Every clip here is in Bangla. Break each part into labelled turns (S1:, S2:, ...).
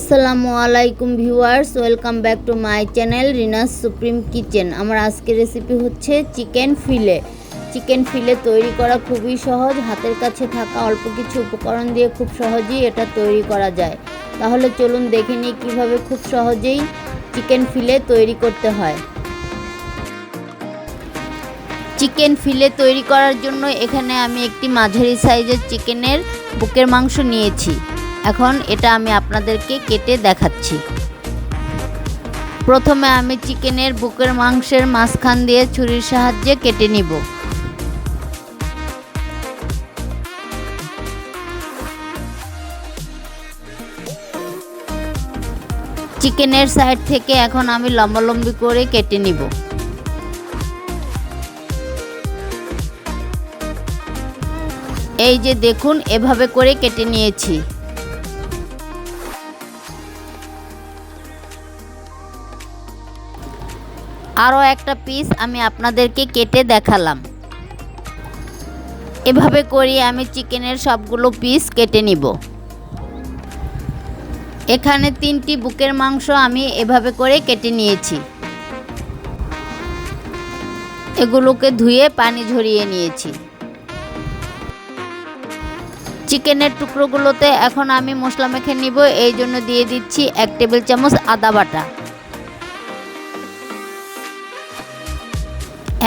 S1: আসসালামু আলাইকুম viewers, welcome back to my channel Rinas supreme kitchen. আমার আজকের রেসিপি হচ্ছে চিকেন ফিলে। চিকেন ফিলে তৈরি করা খুবই সহজ, হাতের কাছে থাকা অল্প কিছু উপকরণ দিয়ে খুব সহজেই এটা তৈরি করা যায়। তাহলে চলুন দেখে নিই কীভাবে খুব সহজেই চিকেন ফিলে তৈরি করতে হয়। চিকেন ফিলে তৈরি করার জন্য এখানে আমি একটি মাঝারি সাইজের চিকেনের বুকের মাংস নিয়েছি। এখন এটা আমি আপনাদেরকে কেটে দেখাচ্ছি। প্রথমে আমি চিকেনের বুকের মাংসের মাঝখান দিয়ে ছুরির সাহায্যে কেটে নিব। চিকেনের সাইড থেকে এখন আমি লম্বালম্বি করে কেটে নিব। এই যে দেখুন, এভাবে করে কেটে নিয়েছি। আরও একটা পিস আমি আপনাদেরকে কেটে দেখালাম। এভাবে করে আমি চিকেনের সবগুলো পিস কেটে নিব। এখানে তিনটি বুকের মাংস আমি এভাবে করে কেটে নিয়েছি। এগুলোকে ধুয়ে পানি ঝরিয়ে নিয়েছি। চিকেনের টুকরোগুলোতে এখন আমি মশলা মেখে নিব, এই জন্য দিয়ে দিচ্ছি এক টেবিল চামচ আদা বাটা।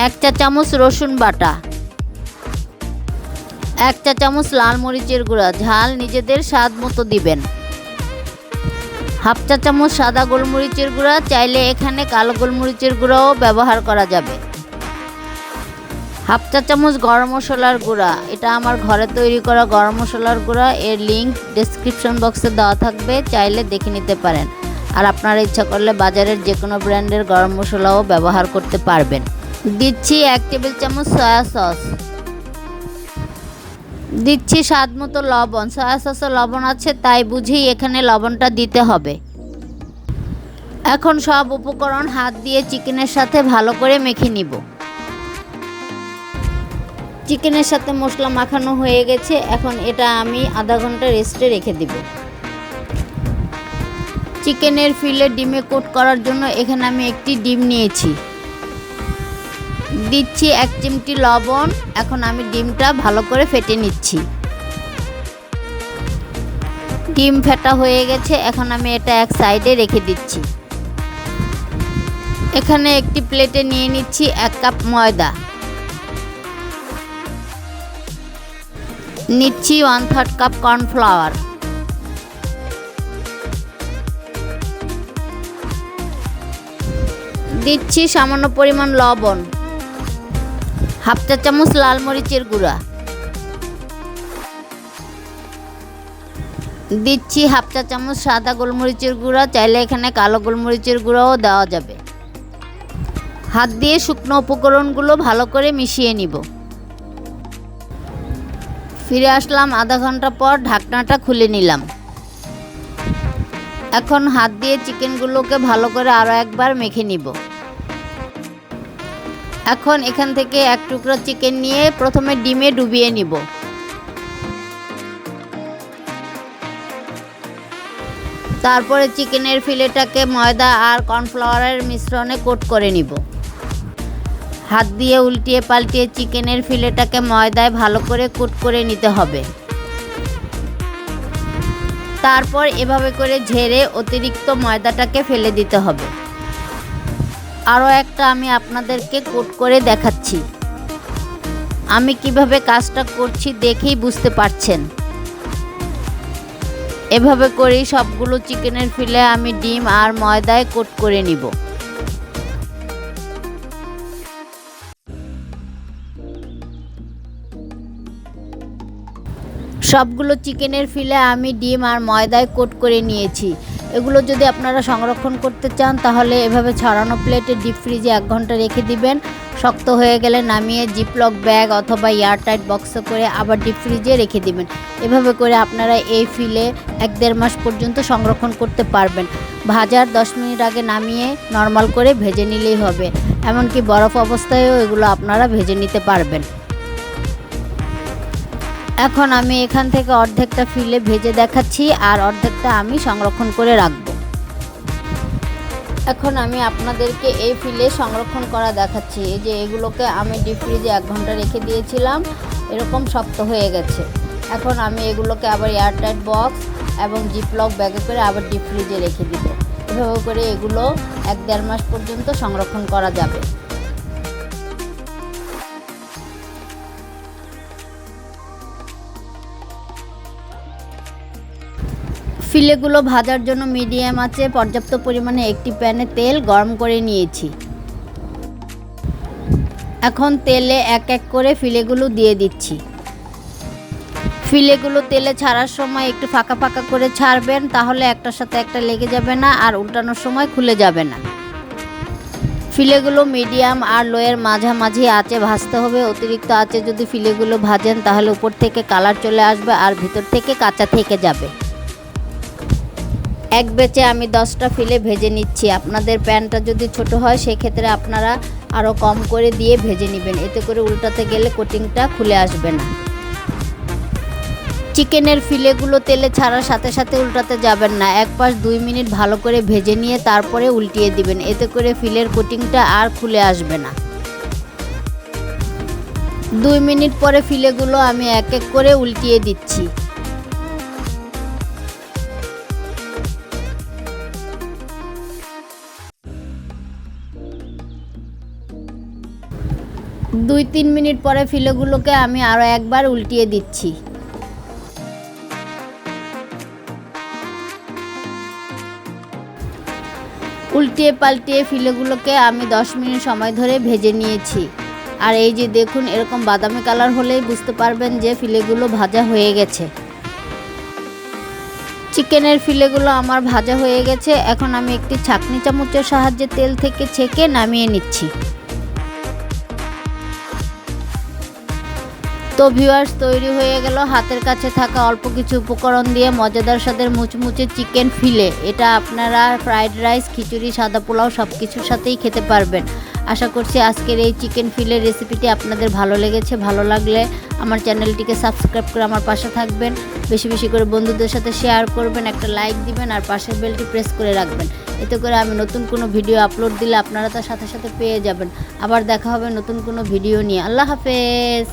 S1: এক চা চামচ রসুন বাটা, এক চা চামচ লাল মরিচের গুঁড়া, ঝাল নিজেদের স্বাদ মতো দিবেন। হাফ চা চামচ সাদা গোলমরিচের গুঁড়া, চাইলে এখানে কালো গোলমরিচের গুঁড়াও ব্যবহার করা যাবে। হাফ চা চামচ গরম মশলার গুঁড়া, এটা আমার ঘরে তৈরি করা গরম মশলার গুঁড়া, এর লিঙ্ক ডেসক্রিপশন বক্সে দেওয়া থাকবে, চাইলে দেখে নিতে পারেন। আর আপনারা ইচ্ছা করলে বাজারের যে কোনো ব্র্যান্ডের গরম মশলাও ব্যবহার করতে পারবেন। দিচ্ছি এক টেবিল চামচ সয়া সস। দিচ্ছি স্বাদ মতো লবণ। সয়া সসে লবণ আছে, তাই বুঝেই এখানে লবণটা দিতে হবে। এখন সব উপকরণ হাত দিয়ে চিকেনের সাথে ভালো করে মেখে নিব। চিকেনের সাথে মশলা মাখানো হয়ে গেছে, এখন এটা আমি আধা ঘণ্টা রেস্টে রেখে দিব। চিকেনের ফিলে ডিমে কোট করার জন্য এখানে আমি একটি ডিম নিয়েছি। দিচ্ছি এক চিমটি লবণ। এখন আমি ডিমটা ভালো করে ফেটে নিচ্ছি। ডিম ফেটা হয়ে গেছে, এখন আমি এটা এক সাইডে রেখে দিচ্ছি। এখানে একটি প্লেটে নিয়ে নিচ্ছি এক কাপ ময়দা। নিচ্ছি ওয়ান থার্ড কাপ কর্নফ্লাওয়ার। দিচ্ছি সামান্য পরিমাণ লবণ। হাফ চা চামচ লাল মরিচের গুঁড়া। দিচ্ছি হাফ চা চামচ সাদা গোলমরিচের গুঁড়া, চাইলে এখানে কালো গোলমরিচের গুঁড়াও দেওয়া যাবে। হাত দিয়ে শুকনো উপকরণগুলো ভালো করে মিশিয়ে নিব। ফিরে আসলাম আধা ঘণ্টা পর ঢাকনাটা খুলে নিলাম। এখন হাত দিয়ে চিকেনগুলোকে ভালো করে আরও একবার মেখে নিব। এখন এখান থেকে এক টুকরো চিকেন নিয়ে প্রথমে ডিমে ডুবিয়ে নিব। তারপরে চিকেনের ফিলেটাকে ময়দা আর কর্নফ্লাওয়ারের মিশ্রণে কোট করে নিব। হাত দিয়ে উল্টিয়ে পাল্টিয়ে চিকেনের ফিলেটাকে ময়দায় ভালো করে কোট করে নিতে হবে। তারপর এভাবে করে ঝেড়ে অতিরিক্ত ময়দাটাকে ফেলে দিতে হবে। আরও একটা আমি আপনাদেরকে কোট করে দেখাচ্ছি। আমি কীভাবে কাজটা করছি দেখেই বুঝতে পারছেন। এভাবে করেই সবগুলো চিকেনের ফিলে আমি ডিম আর ময়দায় কোট করে নিব। সবগুলো চিকেনের ফিলে আমি ডিম আর ময়দায় কোট করে নিয়েছি। এগুলো যদি আপনারা সংরক্ষণ করতে চান, তাহলে এভাবে ছড়ানো প্লেটে ডিপ ফ্রিজে এক ঘণ্টা রেখে দিবেন। শক্ত হয়ে গেলে নামিয়ে জিপলক ব্যাগ অথবা এয়ারটাইট বক্সে করে আবার ডিপ ফ্রিজে রেখে দিবেন। এভাবে করে আপনারা এই ফিলে এক দেড় মাস পর্যন্ত সংরক্ষণ করতে পারবেন। ভাজার দশ মিনিট আগে নামিয়ে নর্মাল করে ভেজে নিলেই হবে। এমনকি বরফ অবস্থায়ও এগুলো আপনারা ভেজে নিতে পারবেন। এখন আমি এখান থেকে অর্ধেকটা ফিলে ভেজে দেখাচ্ছি আর অর্ধেকটা আমি সংরক্ষণ করে রাখব। এখন আমি আপনাদেরকে এই ফিলে সংরক্ষণ করা দেখাচ্ছি। এই যে এগুলোকে আমি ডিপ ফ্রিজে এক ঘণ্টা রেখে দিয়েছিলাম, এরকম শক্ত হয়ে গেছে। এখন আমি এগুলোকে আবার এয়ারটাইট বক্স এবং জিপলক ব্যাগে করে আবার ডিপ ফ্রিজে রেখে দিব। এভাবে করে এগুলো এক দেড় মাস পর্যন্ত সংরক্ষণ করা যাবে। ফিলেগুলো ভাজার জন্য মিডিয়াম আছে, পর্যাপ্ত পরিমাণে একটি প্যানে তেল গরম করে নিয়েছি। এখন তেলে এক এক করে ফিলেগুলো দিয়ে দিচ্ছি। ফিলেগুলো তেলে ছাড়ার সময় একটু ফাঁকা ফাঁকা করে ছাড়বেন, তাহলে একটার সাথে একটা লেগে যাবে না আর উল্টানোর সময় খুলে যাবে না। ফিলেগুলো মিডিয়াম আর লোয়ের মাঝামাঝি আঁচে ভাজতে হবে, অতিরিক্ত আঁচে যদি ফিলেগুলো ভাজেন তাহলে উপর থেকে কালার চলে আসবে আর ভিতর থেকে কাঁচা থেকে যাবে। এক বেচে আমি দশটা ফিলে ভেজে নিচ্ছি। আপনাদের প্যানটা যদি ছোট হয়, সেক্ষেত্রে আপনারা আরও কম করে দিয়ে ভেজে নেবেন। এতে করে উল্টাতে গেলে কোটিংটা খুলে আসবে না। চিকেনের ফিলেগুলো তেলে ছাড়ার সাথে সাথে উল্টাতে যাবেন না। এক পাশ দুই মিনিট ভালো করে ভেজে নিয়ে তারপরে উল্টিয়ে দিবেন। এতে করে ফিলের কোটিংটা আর খুলে আসবে না। দুই মিনিট পরে ফিলেগুলো আমি এক এক করে উল্টিয়ে দিচ্ছি। দুই তিন মিনিট পরে ফিলেগুলোকে আমি আরও একবার উল্টিয়ে দিচ্ছি। উল্টিয়ে পাল্টিয়ে ফিলেগুলোকে আমি দশ মিনিট সময় ধরে ভেজে নিয়েছি। আর এই যে দেখুন, এরকম বাদামি কালার হলেই বুঝতে পারবেন যে ফিলেগুলো ভাজা হয়ে গেছে। চিকেনের ফিলেগুলো আমার ভাজা হয়ে গেছে। এখন আমি একটি ছাকনি চামচের সাহায্যে তেল থেকে ছেঁকে নামিয়ে নিচ্ছি। তো ভিউয়ার্স তৈরি হয়ে গেল। হাতের কাছে থাকা অল্প কিছু উপকরণ দিয়ে মজাদার স্বাদের মুচমুচে চিকেন ফিলে এটা আপনারা ফ্রাইড রাইস খিচুড়ি, সাদা পোলাও সব কিছুর সাথেই খেতে পারবেন। আশা করছি আজকের এই চিকেন ফিলের রেসিপিটি আপনাদের ভালো লেগেছে, ভালো লাগলে আমার চ্যানেলটিকে সাবস্ক্রাইব করে আমার পাশে থাকবেন। বেশি বেশি করে বন্ধুদের সাথে শেয়ার করবেন, একটা লাইক দিবেন আর পাশের বেলটি প্রেস করে রাখবেন। এতে করে আমি নতুন কোনো ভিডিও আপলোড দিলে আপনারা তার সাথে সাথে পেয়ে যাবেন। আবার দেখা হবে নতুন কোনো ভিডিও নিয়ে। আল্লাহ হাফেজ!